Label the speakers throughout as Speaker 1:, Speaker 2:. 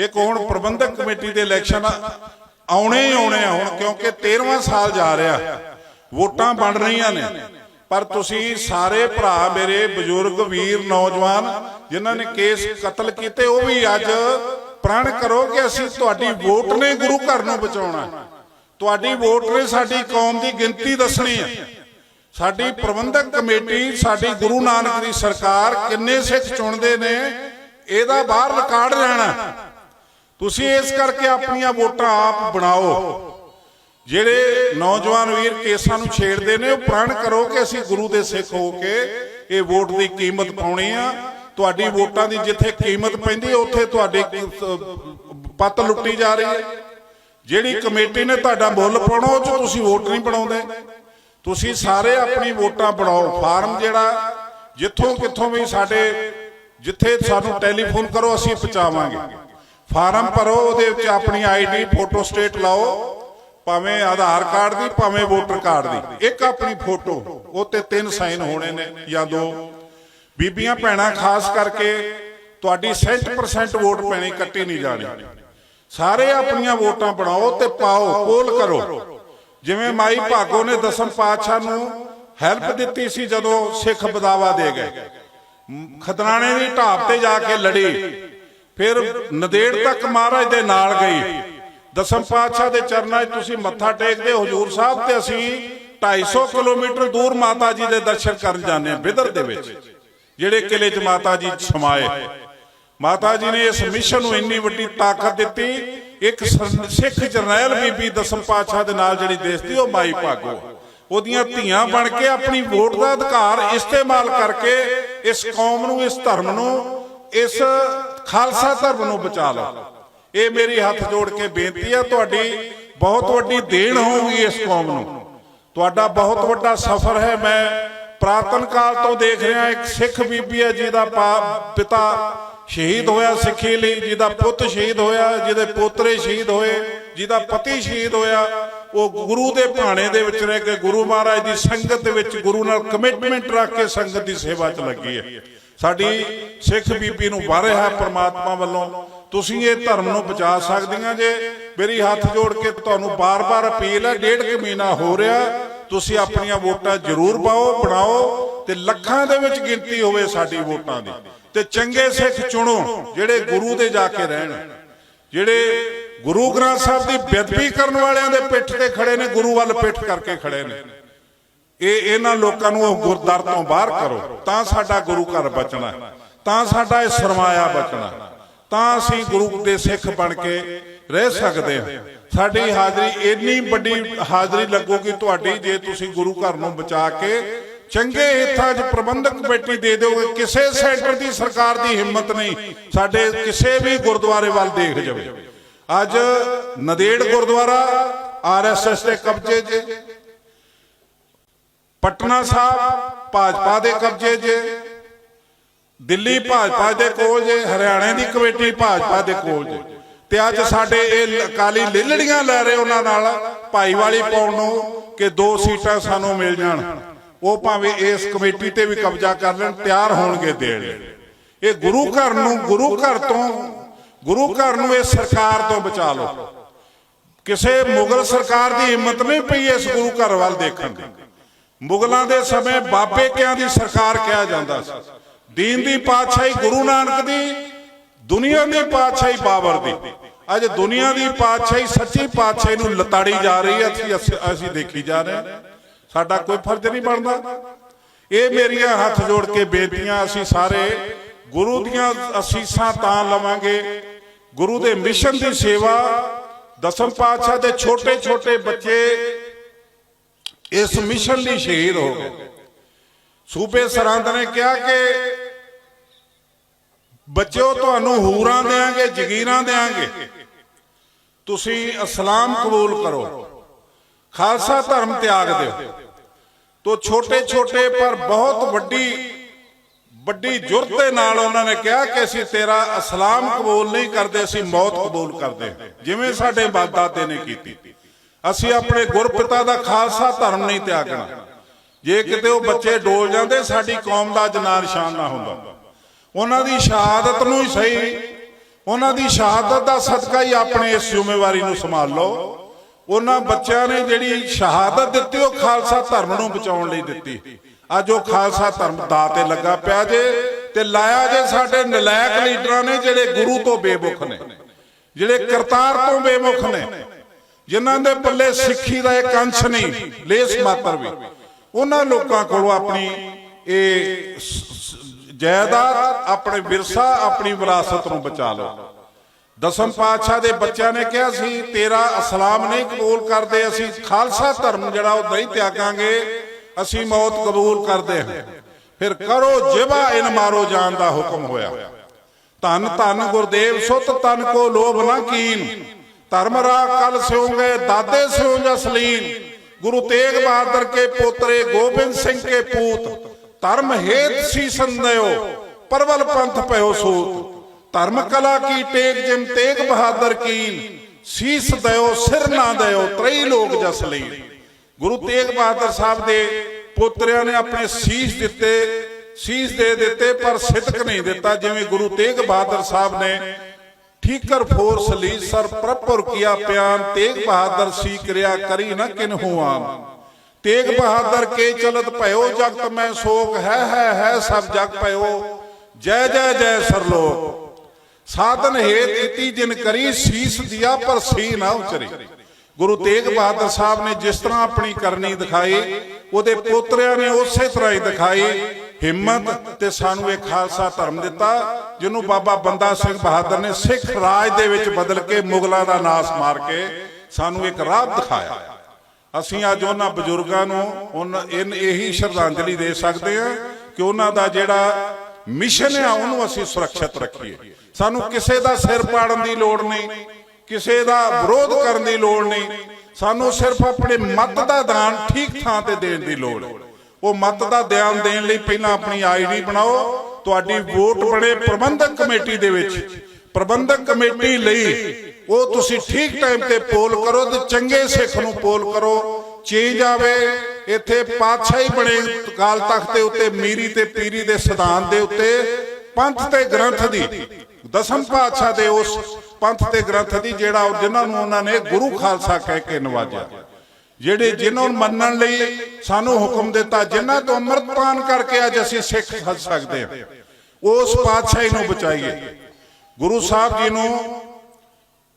Speaker 1: ਇੱਕ ਹੁਣ ਪ੍ਰਬੰਧਕ ਕਮੇਟੀ ਦੇ ਇਲੈਕਸ਼ਨ ਆਉਣੇ ਹੀ ਆਉਣੇ ਆ ਹੁਣ, ਕਿਉਂਕਿ 13ਵਾਂ ਸਾਲ ਜਾ ਰਿਹਾ। ਵੋਟਾਂ ਬਣ ਰਹੀਆਂ ਨੇ। ਪਰ ਤੁਸੀਂ ਸਾਰੇ ਭਰਾ ਮੇਰੇ, ਬਜ਼ੁਰਗ, ਵੀਰ, ਨੌਜਵਾਨ, ਜਿਨ੍ਹਾਂ ਨੇ ਕੇਸ ਕਤਲ ਕੀਤੇ, ਉਹ ਵੀ ਅੱਜ ਪ੍ਰਣ ਕਰੋ ਕਿ ਅਸੀਂ ਤੁਹਾਡੀ ਵੋਟ ਨੇ ਗੁਰੂ ਘਰ ਨੂੰ ਬਚਾਉਣਾ ਤੁਹਾਡੀ ਵੋਟ ਨੇ ਸਾਡੀ ਕੌਮ ਦੀ ਗਿਣਤੀ ਦੱਸਣੀ ਹੈ। ਸਾਡੀ ਪ੍ਰਬੰਧਕ ਕਮੇਟੀ, ਸਾਡੀ ਗੁਰੂ ਨਾਨਕ ਦੀ ਸਰਕਾਰ ਕਿੰਨੇ ਸਿੱਖ ਚੁਣਦੇ ਨੇ, ਇਹਦਾ ਬਾਹਰ ਰਿਕਾਰਡ ਰਹਿਣਾ ਤੁਸੀਂ ਇਸ ਕਰਕੇ ਆਪਣੀਆਂ ਵੋਟਾਂ ਆਪ ਬਣਾਓ। ਜਿਹੜੇ ਨੌਜਵਾਨ ਵੀਰ ਕੇਸਾਂ ਨੂੰ ਛੇੜਦੇ ਨੇ, ਉਹ ਪ੍ਰਣ ਕਰੋ ਕਿ ਅਸੀਂ ਗੁਰੂ ਦੇ ਸਿੱਖ ਹੋ ਕੇ ਇਹ ਵੋਟ ਦੀ ਕੀਮਤ ਪਾਉਣੀ ਆ। ਤੁਹਾਡੀ ਵੋਟਾਂ ਦੀ ਜਿੱਥੇ ਕੀਮਤ ਪੈਂਦੀ, ਉੱਥੇ ਤੁਹਾਡੀ ਪੱਤ ਲੁੱਟੀ ਜਾ ਰਹੀ ਹੈ। ਜਿਹੜੀ ਕਮੇਟੀ ਨੇ ਤੁਹਾਡਾ ਮੁੱਲ ਪਾਉਣਾ, ਉਹ 'ਚ ਤੁਸੀਂ ਵੋਟ ਨਹੀਂ ਬਣਾਉਂਦੇ। ਤੁਸੀਂ ਸਾਰੇ ਆਪਣੀ ਵੋਟਾਂ ਬਣਾਓ। ਫਾਰਮ ਜਿਹੜਾ, ਜਿੱਥੋਂ ਕਿੱਥੋਂ ਵੀ ਸਾਡੇ, ਜਿੱਥੇ ਸਾਨੂੰ ਟੈਲੀਫੋਨ ਕਰੋ, ਅਸੀਂ ਪਹੁੰਚਾਵਾਂਗੇ। ਫਾਰਮ ਭਰੋ, ਉਹਦੇ ਵਿੱਚ ਆਪਣੀ ਆਈਡੀ, ਫੋਟੋ ਸਟੇਟ ਲਾਓ, ਭਾਵੇਂ ਆਧਾਰ ਕਾਰਡ ਦੀ, ਭਾਵੇਂ ਵੋਟਰ ਕਾਰਡ ਦੀ। ਇੱਕ ਆਪਣੀ ਫੋਟੋ, ਉਹ ਤੇ ਤਿੰਨ ਸਾਈਨ ਹੋਣੇ ਨੇ ਜਾਂ ਦੋ। ਬੀਬੀਆਂ, ਭੈਣਾਂ, ਖਾਸ ਕਰਕੇ ਤੁਹਾਡੀ 100% ਵੋਟ ਪੈਣੀ ਕੱਟੀ ਨਹੀਂ ਜਾਣੀ। ਸਾਰੇ ਆਪਣੀਆਂ ਵੋਟਾਂ ਬਣਾਓ ਤੇ ਪਾਓ, ਪੋਲ ਕਰੋ। ਜਿਵੇਂ ਮਾਈ ਭਾਗੋ ਨੇ ਦਸਮ ਪਾਤਸ਼ਾਹ ਨੂੰ ਹੈਲਪ ਦਿੱਤੀ ਸੀ ਜਦੋਂ ਸਿੱਖ ਬਦਾਵਾ ਦੇ ਗਏ। ਖਦਰਾਣੇ ਦੀ ਢਾਬ ਤੇ ਜਾ ਕੇ ਲੜੀ। ਫਿਰ ਨਦੇੜ ਤੱਕ ਮਹਾਰਾਜ ਦੇ ਨਾਲ ਗਈ। ਦਸਮ ਪਾਤਸ਼ਾਹ ਦੇ ਚਰਨਾਂ 'ਚ ਤੁਸੀਂ ਮੱਥਾ ਟੇਕਦੇ ਹਜੂਰ ਸਾਹਿਬ ਤੇ ਅਸੀਂ 250 ਕਿਲੋਮੀਟਰ ਦੂਰ ਮਾਤਾ ਜੀ ਦੇ ਦਰਸ਼ਨ ਕਰਨ ਜਾਂਦੇ ਹਾਂ ਬਿਦਰ ਦੇ ਵਿੱਚ, ਜਿਹੜੇ ਕਿਲੇ 'ਚ ਮਾਤਾ ਜੀ ਸਮਾਏ ਮਾਤਾ ਜੀ ਨੇ ਇਸ ਮਿਸ਼ਨ ਨੂੰ ਇੰਨੀ ਵੱਡੀ ਤਾਕਤ ਦਿੱਤੀ। ਇੱਕ ਸਿੱਖ ਜਰਨੈਲ ਬੀਬੀ ਦਸਮ ਪਾਤਸ਼ਾਹ ਦੇ ਨਾਲ ਜਿਹੜੀ ਦੇਸ਼ ਦੀ ਉਹ ਮਾਈ ਭਾਗੋ। ਉਹਦੀਆਂ ਧੀਆਂ ਬਣ ਕੇ ਆਪਣੀ ਵੋਟ ਦਾ ਅਧਿਕਾਰ ਇਸਤੇਮਾਲ ਕਰਕੇ ਇਸ ਕੌਮ ਨੂੰ, ਇਸ ਧਰਮ ਨੂੰ, ਇਸ ਖਾਲਸਾ ਧਰਮ ਨੂੰ ਬਚਾ ਲਓ। ਇਹ ਮੇਰੀ ਹੱਥ ਜੋੜ ਕੇ ਬੇਨਤੀ ਹੈ ਤੁਹਾਡੀ ਬਹੁਤ ਵੱਡੀ ਦੇਣ ਹੋਊਗੀ ਇਸ ਕੌਮ ਨੂੰ। ਤੁਹਾਡਾ ਬਹੁਤ ਵੱਡਾ ਸਫ਼ਰ ਹੈ। ਮੈਂ ਪ੍ਰਾਤਨ ਕਾਲ ਤੋਂ ਦੇਖ ਰਿਹਾ ਇੱਕ ਸਿੱਖ ਬੀਬੀ ਹੈ ਜਿਹਦਾ ਪਿਤਾ ਸ਼ਹੀਦ ਹੋਇਆ ਸਿੱਖੀ ਲਈ ਜਿਹਦਾ ਪੁੱਤ ਸ਼ਹੀਦ ਹੋਇਆ ਜਿਹਦੇ ਪੋਤਰੇ ਸ਼ਹੀਦ ਹੋਏ ਜਿਹਦਾ ਪਤੀ ਸ਼ਹੀਦ ਹੋਇਆ। ਉਹ ਗੁਰੂ ਦੇ ਭਾਣੇ ਦੇ ਵਿੱਚ ਰਹਿ ਕੇ ਗੁਰੂ ਮਹਾਰਾਜ ਦੀ ਸੰਗਤ ਦੇ ਵਿੱਚ ਗੁਰੂ ਨਾਲ ਕਮਿਟਮੈਂਟ ਰੱਖ ਕੇ ਸੰਗਤ ਦੀ ਸੇਵਾ 'ਚ ਲੱਗੀ ਹੈ। ਸਾਡੀ ਸਿੱਖ ਬੀਬੀ ਨੂੰ ਵਾਰਿਆ ਹੈ ਪ੍ਰਮਾਤਮਾ ਵੱਲੋਂ। ਤੁਸੀਂ ਇਹ ਧਰਮ ਨੂੰ ਬਚਾ ਸਕਦੀਆਂ ਜੇ। ਮੇਰੀ ਹੱਥ ਜੋੜ ਕੇ ਤੁਹਾਨੂੰ ਬਾਰ-ਬਾਰ ਅਪੀਲ ਹੈ ਡੇਢ ਕੁ ਮਹੀਨਾ ਹੋ ਰਿਹਾ। ਤੁਸੀਂ ਆਪਣੀਆਂ ਵੋਟਾਂ ਜ਼ਰੂਰ ਪਾਓ ਬਣਾਓ ਤੇ ਲੱਖਾਂ ਦੇ ਵਿੱਚ ਗਿਣਤੀ ਹੋਵੇ ਸਾਡੀ ਵੋਟਾਂ ਦੀ। ਤੇ ਚੰਗੇ ਸਿੱਖ ਚੁਣੋ ਜਿਹੜੇ ਗੁਰੂ ਦੇ ਜਾ ਕੇ ਰਹਿਣ। ਜਿਹੜੇ ਗੁਰੂ ਗ੍ਰੰਥ ਸਾਹਿਬ ਦੀ ਬੇਅਦਬੀ ਕਰਨ ਵਾਲਿਆਂ ਦੇ ਪਿੱਠ ਤੇ ਖੜੇ ਨੇ ਗੁਰੂ ਵੱਲ ਪਿੱਠ ਕਰਕੇ ਖੜੇ ਨੇ। ਇਹ ਇਹਨਾਂ ਲੋਕਾਂ ਨੂੰ ਉਹ ਗੁਰਦਰ ਤੋਂ ਬਾਹਰ ਕਰੋ। ਤਾਂ ਸਾਡਾ ਗੁਰੂ ਘਰ ਬਚਣਾ ਤਾਂ ਸਾਡਾ ਇਹ ਸਰਮਾਇਆ ਬਚਣਾ ਤਾਂ ਅਸੀਂ ਗੁਰੂ ਦੇ ਸਿੱਖ ਬਣ ਕੇ ਰਹਿ ਸਕਦੇ ਹਾਂ। ਸਾਡੀ ਹਾਜ਼ਰੀ ਇੰਨੀ ਵੱਡੀ ਹਾਜ਼ਰੀ ਲੱਗੂਗੀ ਤੁਹਾਡੀ ਜੇ ਤੁਸੀਂ ਗੁਰੂ ਘਰ ਨੂੰ ਬਚਾ ਕੇ ਚੰਗੇ ਹਿੱਤਾਂ 'ਚ ਪ੍ਰਬੰਧਕ ਕਮੇਟੀ ਦੇ ਦਿਓਗੇ। ਕਿਸੇ ਸੈਂਟਰ ਦੀ ਸਰਕਾਰ ਦੀ ਹਿੰਮਤ ਨਹੀਂ। ਸਾਡੇ ਕਿਸੇ ਵੀ ਗੁਰਦੁਆਰੇ ਵੱਲ ਦੇਖ ਜਾਵੇ। ਅੱਜ ਨਦੇੜ ਗੁਰਦੁਆਰਾ, ਆਰਐਸਐਸ ਦੇ ਕਬਜ਼ੇ 'ਚ। ਪਟਨਾ ਸਾਹਿਬ, ਭਾਜਪਾ ਦੇ ਕਬਜ਼ੇ 'ਚ। ਦਿੱਲੀ ਭਾਜਪਾ ਦੇ ਕੋਲ ਜੇ ਹਰਿਆਣੇ ਦੀ ਕਮੇਟੀ ਭਾਜਪਾ ਦੇ ਕੋਲ ਜੇ ਤੇ ਅੱਜ ਸਾਡੇ ਇਹ ਅਕਾਲੀ ਲਿਲੜੀਆਂ ਲੈ ਰਹੇ ਉਹਨਾਂ ਨਾਲ ਭਾਈਵਾਲੀ ਪਾਉਣ ਨੂੰ, ਕਿ ਦੋ ਸੀਟਾਂ ਸਾਨੂੰ ਮਿਲ ਜਾਣ। ਉਹ ਭਾਵੇਂ ਇਸ ਕਮੇਟੀ ਤੇ ਵੀ ਕਬਜ਼ਾ ਕਰ ਲੈਣ, ਤਿਆਰ ਹੋਣਗੇ ਦੇਣ। ਇਹ ਗੁਰੂ ਘਰ ਨੂੰ, ਗੁਰੂ ਘਰ ਤੋਂ, ਗੁਰੂ ਘਰ ਨੂੰ ਇਹ ਸਰਕਾਰ ਤੋਂ ਬਚਾ ਲਓ। ਕਿਸੇ ਮੁਗਲ ਸਰਕਾਰ ਦੀ ਹਿੰਮਤ ਨਹੀਂ ਪਈ ਇਸ ਗੁਰੂ ਘਰ ਵੱਲ ਦੇਖਣ ਦੀ। ਮੁਗਲਾਂ ਦੇ ਸਮੇਂ ਬਾਬੇ ਕਿਆਂ ਦੀ ਸਰਕਾਰ ਕਿਹਾ ਜਾਂਦਾ ਸੀ? ਦੀਨ ਦੀ ਪਾਤਸ਼ਾਹੀ ਗੁਰੂ ਨਾਨਕ ਦੀ, ਦੁਨੀਆ ਦੀ ਪਾਤਸ਼ਾਹੀ ਬਾਬਰ ਦੀ। ਅੱਜ ਦੁਨੀਆ ਦੀ ਪਾਤਸ਼ਾਹੀ ਸੱਚੀ ਪਾਤਸ਼ਾਹੀ ਨੂੰ ਲਤਾੜੀ ਜਾ ਰਹੀ ਹੈ, ਅਸੀਂ ਅਸੀਂ- ਦੇਖੀ ਜਾ ਰਹੇ ਸਾਡਾ ਕੋਈ ਫਰਜ਼ ਨਹੀਂ ਬਣਦਾ। ਇਹ ਮੇਰੀਆਂ ਹੱਥ ਜੋੜ ਕੇ ਬੇਨਤੀਆਂ, ਅਸੀਂ ਸਾਰੇ ਗੁਰੂ ਦੀਆਂ ਅਸੀਸਾਂ ਤਾਂ ਲਵਾਂਗੇ। ਗੁਰੂ ਦੇ ਮਿਸ਼ਨ ਦੀ ਸੇਵਾ, ਦਸਮ ਪਾਤਸ਼ਾਹ ਦੇ ਛੋਟੇ ਛੋਟੇ ਬੱਚੇ ਇਸ ਮਿਸ਼ਨ ਲਈ ਸ਼ਹੀਦ ਹੋ ਗਏ। ਸੂਬੇ ਸਰਹੰਦ ਨੇ ਕਿਹਾ ਕਿ ਬੱਚਿਓ, ਤੁਹਾਨੂੰ ਹੂਰਾਂ ਦੇਾਂਗੇ ਜਗੀਰਾਂ ਦੇਾਂਗੇ ਤੁਸੀਂ ਇਸਲਾਮ ਕਬੂਲ ਕਰੋ। ਖਾਲਸਾ ਧਰਮ ਤਿਆਗ ਦਿਓ। ਤੋ ਛੋਟੇ ਛੋਟੇ ਪਰ ਬਹੁਤ ਵੱਡੀ ਵੱਡੀ ਜੁਰਤ ਦੇ ਨਾਲ ਉਹਨਾਂ ਨੇ ਕਿਹਾ ਕਿ ਅਸੀਂ ਤੇਰਾ ਇਸਲਾਮ ਕਬੂਲ ਨਹੀਂ ਕਰਦੇ, ਅਸੀਂ ਮੌਤ ਕਬੂਲ ਕਰਦੇ। ਜਿਵੇਂ ਸਾਡੇ ਬਾਦਾਤੇ ਨੇ ਕੀਤੀ। ਅਸੀਂ ਆਪਣੇ ਗੁਰਪਿਤਾ ਦਾ ਖਾਲਸਾ ਧਰਮ ਨਹੀਂ ਤਿਆਗਣਾ। ਜੇ ਕਿਤੇ ਉਹ ਬੱਚੇ ਡੋਲ ਜਾਂਦੇ, ਸਾਡੀ ਕੌਮ ਦਾ ਜਨਾਨ ਨਿਸ਼ਾਨ ਨਾ ਹੁੰਦਾ। ਉਹਨਾਂ ਦੀ ਸ਼ਹਾਦਤ ਨੂੰ ਹੀ ਸਹੀ, ਉਹਨਾਂ ਦੀ ਸ਼ਹਾਦਤ ਦਾ ਸਦਕਾ ਹੀ ਆਪਣੇ ਇਸ ਜ਼ਿੰਮੇਵਾਰੀ ਨੂੰ ਸੰਭਾਲ ਲਓ। ਉਹਨਾਂ ਬੱਚਿਆਂ ਨੇ ਜਿਹੜੀ ਸ਼ਹਾਦਤ ਦਿੱਤੀ, ਉਹ ਖਾਲਸਾ ਧਰਮ ਨੂੰ ਬਚਾਉਣ ਲਈ ਦਿੱਤੀ। ਅੱਜ ਉਹ ਖਾਲਸਾ ਧਰਮ ਦਾ ਤੇ ਲੱਗਾ ਪਿਆ ਜੇ ਤੇ ਲਾਇਆ ਜੇ ਸਾਡੇ ਨਲਾਇਕ ਲੀਡਰਾਂ ਨੇ, ਜਿਹੜੇ ਗੁਰੂ ਤੋਂ ਬੇਮੁਖ ਨੇ, ਜਿਹੜੇ ਕਰਤਾਰ ਤੋਂ ਬੇਮੁਖ ਨੇ। ਜਿਨ੍ਹਾਂ ਦੇ ਪੱਲੇ ਸਿੱਖੀ ਦਾ ਇੱਕ ਅੰਸ਼ ਨਹੀਂ, ਲੇਸ ਮਾਤਰ ਵੀ। ਉਹਨਾਂ ਲੋਕਾਂ ਕੋਲੋਂ ਆਪਣੀ ਇਹ ਸ- ਜਾਇਦਾਦ, ਆਪਣੇ ਵਿਰਸਾ, ਆਪਣੀ ਵਿਰਾਸਤ ਨੂੰ ਬਚਾ ਲਓ। ਦਸਮ ਪਾਤਸ਼ਾਹ ਦੇ ਬੱਚਿਆਂ ਨੇ ਕਿਹਾ ਸੀ, ਤੇਰਾ ਇਸਲਾਮ ਨਹੀਂ ਕਬੂਲ ਕਰਦੇ, ਅਸੀਂ ਖਾਲਸਾ ਧਰਮ ਜਿਹੜਾ ਉਹ ਨਹੀਂ ਤਿਆਗਾਂਗੇ, ਅਸੀਂ ਮੌਤ ਕਬੂਲ ਕਰਦੇ ਹਾਂ। ਫਿਰ ਕਰੋ ਜਿਵਾ ਇਨ ਮਾਰੋ ਜਾਣ ਦਾ ਹੁਕਮ ਹੋਇਆ। ਧੰਨ ਧੰਨ ਗੁਰਦੇਵ, ਸੁਤ ਤਨ ਕੋ ਲੋਭ ਨਾ ਕੀਨ। ਧਰਮ ਰਾ ਕਲ ਸਿਉਂਗੇ, ਦਾਦੇ ਸਿਉ ਜਸਲੀਨ ਗੁਰੂ ਤੇਗ ਬਹਾਦਰ ਕੇ ਪੋਤਰੇ ਗੋਬਿੰਦ ਸਿੰਘ ਕੇ ਪੂਤ। ਧਰਮ ਹੇਤ ਸੀ ਸੰਦਿਓ, ਪਰਵਲ ਪੰਥ ਭਇਓ ਸੂਤ। ਧਰਮ ਕਲਾ ਕੀ ਟੇਕ ਜਿਮ ਤੇਗ ਬਹਾਦਰ ਕੀਨ, ਸੀਸ ਦਿਓ ਸਿਰ ਨਾ ਦਿਓ ਤ੍ਰਈ ਲੋਕ ਜਸ ਗੁਰੂ ਤੇਗ ਬਹਾਦਰ ਸਾਹਿਬ ਦੇ ਪੋਤਰਿਆਂ ਨੇ ਆਪਣੇ ਸੀਸ ਦਿੱਤੇ, ਸੀਸ ਦੇ ਦਿੱਤੇ ਪਰ ਸਿਦਕ ਨਹੀਂ ਦਿੱਤਾ, ਜਿਵੇਂ ਗੁਰੂ ਤੇਗ ਬਹਾਦਰ ਸਾਹਿਬ ਨੇ ਠੀਕਰ ਫੋਰਸ ਲਈ ਸਰ ਪ੍ਰਪੁਰ ਕੀਆ ਪਿਆਨ ਤੇਗ ਬਹਾਦਰ ਸੀ ਕਿਰਿਆ ਕਰੀ ਨਾ ਕਿਨਹੂ ਆਨ ਤੇਗ ਬਹਾਦਰ ਕੇ ਚਲਤ ਭਇਓ ਜਗਤ ਮੈਂ ਸੋਗ, ਹੈ ਹੈ ਹੈ ਸਭ ਜਗ ਭਇਓ। ਜੈ ਜੈ ਜੈ ਸਰਲੋਕ। ਸਾਧਨ ਹੇਤ ਕੀਤੀ ਜਿਨ ਕਰੀ, ਸੀਸ ਦਿਆ ਪਰ ਸੀ ਨਾ ਉਚਰੇ। ਗੁਰੂ ਤੇਗ ਬਹਾਦਰ ਸਾਹਿਬ ਨੇ ਜਿਸ ਤਰ੍ਹਾਂ ਆਪਣੀ ਕਰਨੀ ਦਿਖਾਈ, ਉਹਦੇ ਪੋਤਰਿਆਂ ਨੇ ਉਸੇ ਤਰ੍ਹਾਂ ਹੀ ਦਿਖਾਈ। ਹਿੰਮਤ ਤੇ ਸਾਨੂੰ ਇਹ ਖਾਲਸਾ ਧਰਮ ਦਿੱਤਾ, ਜਿਹਨੂੰ ਬਾਬਾ ਬੰਦਾ ਸਿੰਘ ਬਹਾਦਰ ਨੇ ਸਿੱਖ ਰਾਜ ਦੇ ਵਿੱਚ ਬਦਲ ਕੇ ਮੁਗਲਾਂ ਦਾ ਨਾਸ ਮਾਰ ਕੇ ਸਾਨੂੰ ਇੱਕ ਰਾਹ ਦਿਖਾਇਆ। ਅਸੀਂ ਅੱਜ ਉਹਨਾਂ ਬਜ਼ੁਰਗਾਂ ਨੂੰ ਉਹਨਾਂ ਇਹੀ ਸ਼ਰਧਾਂਜਲੀ ਦੇ ਸਕਦੇ ਹਾਂ ਕਿ ਉਹਨਾਂ ਦਾ ਜਿਹੜਾ ਮਿਸ਼ਨ ਹੈ ਉਹਨੂੰ ਅਸੀਂ ਸੁਰੱਖਿਅਤ ਰੱਖੀਏ। ਸਾਨੂੰ ਕਿਸੇ ਦਾ ਸਿਰ ਪਾੜਨ ਦੀ ਲੋੜ ਨਹੀਂ, ਕਿਸੇ ਦਾ ਵਿਰੋਧ ਕਰਨ ਦੀ ਲੋੜ ਨਹੀਂ। ਸਾਨੂੰ ਸਿਰਫ ਆਪਣੇ ਮਤ ਦਾ ਦਾਨ ਠੀਕ ਥਾਂ ਤੇ ਦੇਣ ਦੀ ਲੋੜ ਹੈ। ਉਹ ਮਤ ਦਾ ਧਿਆਨ ਦੇਣ ਲਈ ਪਹਿਲਾਂ ਆਪਣੀ ਆਈਡੀ ਬਣਾਓ, ਤੁਹਾਡੀ ਵੋਟ ਬਣੇ ਪ੍ਰਬੰਧਕ ਕਮੇਟੀ ਦੇ ਵਿੱਚ। ਪ੍ਰਬੰਧਕ ਕਮੇਟੀ ਲਈ ਉਹ ਤੁਸੀਂ ਠੀਕ ਟਾਈਮ ਤੇ ਪੋਲ ਕਰੋ ਤੇ ਚੰਗੇ ਸਿੱਖ ਨੂੰ ਪੋਲ ਕਰੋ। ਚੇਂਜ ਆਵੇ, ਇੱਥੇ ਪਾਤਸ਼ਾਹੀ ਬਣੇ ਕਾਲ ਤਖਤ ਦੇ ਉੱਤੇ, ਮੀਰੀ ਤੇ ਪੀਰੀ ਦੇ ਸਿਧਾਂਤ ਦੇ ਉੱਤੇ, ਪੰਥ ਤੇ ਗ੍ਰੰਥ ਦੀ। ਦਸਮ ਪਾਤਸ਼ਾਹ ਦੇ ਉਸ ਪੰਥ ਤੇ ਗ੍ਰੰਥ ਦੀ ਜਿਹੜਾ ਉਹ ਜਿਨ੍ਹਾਂ ਨੂੰ ਉਹਨਾਂ ਨੇ ਗੁਰੂ ਖਾਲਸਾ ਕਹਿ ਕੇ ਨਵਾਜਿਆ। ਜਿਹੜੇ ਜਿਨ੍ਹਾਂ ਨੂੰ ਮੰਨਣ ਲਈ ਸਾਨੂੰ ਹੁਕਮ ਦਿੱਤਾ ਜਿਨ੍ਹਾਂ ਤੋਂ ਅੰਮ੍ਰਿਤਪਾਨ ਕਰਕੇ ਅੱਜ ਅਸੀਂ ਸਿੱਖ ਹੋ ਸਕਦੇ ਹਾਂ ਉਸ ਪਾਤਸ਼ਾਹੀ ਨੂੰ ਬਚਾਈਏ ਗੁਰੂ ਸਾਹਿਬ ਜੀ ਨੂੰ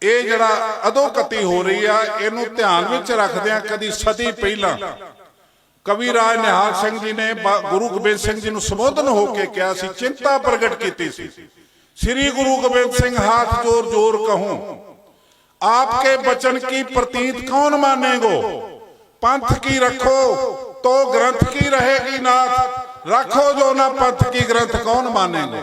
Speaker 1: ਇਹ ਜਿਹੜਾ ਅਧੋਗਤੀ ਹੋ ਰਹੀ ਆ ਇਹਨੂੰ ਧਿਆਨ ਵਿੱਚ ਰੱਖਦਿਆਂ ਕਦੀ ਸਦੀ ਪਹਿਲਾਂ ਕਵੀ ਰਾਜ ਨਿਹਾਲ ਸਿੰਘ ਜੀ ਨੇ ਬਾ- ਗੁਰੂ ਗੋਬਿੰਦ ਸਿੰਘ ਜੀ ਨੂੰ ਸੰਬੋਧਨ ਹੋ ਕੇ ਕਿਹਾ ਸੀ ਚਿੰਤਾ ਪ੍ਰਗਟ ਕੀਤੀ ਸੀ ਸ੍ਰੀ ਗੁਰੂ ਗੋਬਿੰਦ ਸਿੰਘ ਹਾਥ ਜੋਰ ਜੋਰ ਕਹੂੰ आपके बचन की प्रतीत कौन मानेगो पंथ की रखो तो ग्रंथ की रहेगी नाथ रखो जो ना पंथ की ग्रंथ कौन मानेगो